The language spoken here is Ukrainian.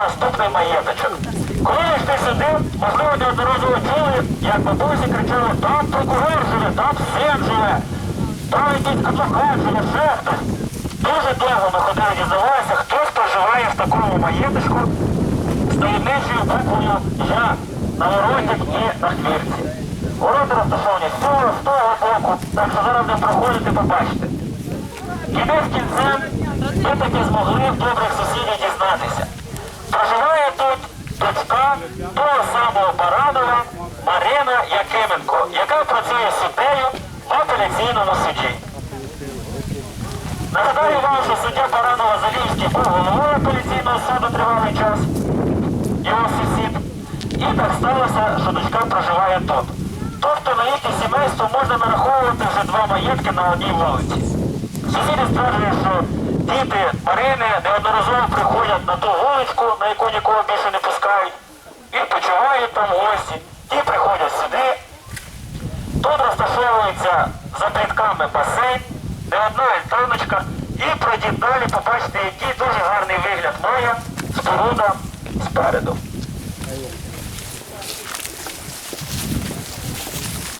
Наступний маєточок. Коли ви йшли сюди, можливо, неодноразово чули, як бабусі кричали, там прокурор живе, там син живе, там якийсь адвокат живе, ще хтось. Дуже довго ми ходили дізнавалися, хто проживає в такому маєточку з таємничою буквою Я на воротях і на хвірці. Ворота розташовані з цього, з того боку, так що зараз не проходите, побачите. Кінець кінцем ми таки змогли в добрих сусідів дізнатися. Проживає тут того самого Баранова Марина Якименко, яка працює суддею в апеляційному суді. Нагадаю вам, що суддя Баранова Залівський був головою апеляційного суду тривалий час, його сусід. І так сталося, що дочка проживає тут. Тобто на їхнє сімейство можна нараховувати вже два маєтки на одній вулиці. Сусіди стверджують, що діти Марини неодноразово приходять на ту вуличку, на яку нікого більше не там гості. Ті приходять сюди. Тут розташовується за плітками басейн, де одна альтаночка. І пройдіть далі, побачите, який дуже гарний вигляд має споруда спереду.